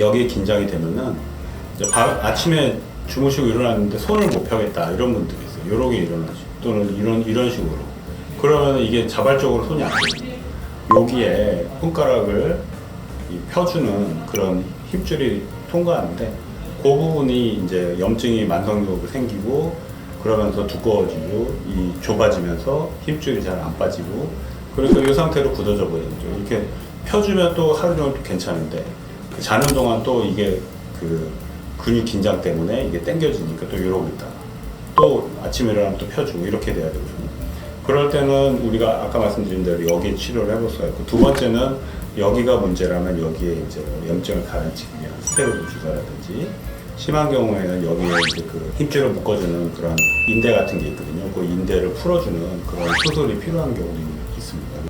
여기에 긴장이 되면은 이제 바- 아침에 주무시고 일어났는데 손을 못 펴겠다 이런 분들이 있어요. 요렇게 일어나죠. 또는 이런 이런 식으로. 그러면 이게 자발적으로 손이 안 돼요. 여기에 손가락을 이 펴주는 그런 힘줄이 통과하는데 그 부분이 이제 염증이 만성적으로 생기고 그러면서 두꺼워지고 이 좁아지면서 힘줄이 잘 안 빠지고 그래서 이 상태로 굳어져 버리죠. 이렇게 펴주면 또 하루 종일 또 괜찮은데 그 자는 동안 또 이게 그 근육 긴장 때문에 이게 당겨지니까 또 이러고 있다가 또 아침에 일어나면 또 펴주고 이렇게 돼야 되거든요. 그럴 때는 우리가 아까 말씀드린 대로 여기 치료를 해볼 수가 있고 두 번째는 여기가 문제라면 여기에 이제 뭐 염증을 가라앉히기 위한 스테로이드 주사라든지 심한 경우에는 여기에 이제 그 힘줄을 묶어주는 그런 인대 같은 게 있거든요. 그 인대를 풀어주는 그런 수술이 필요한 경우도 있습니다.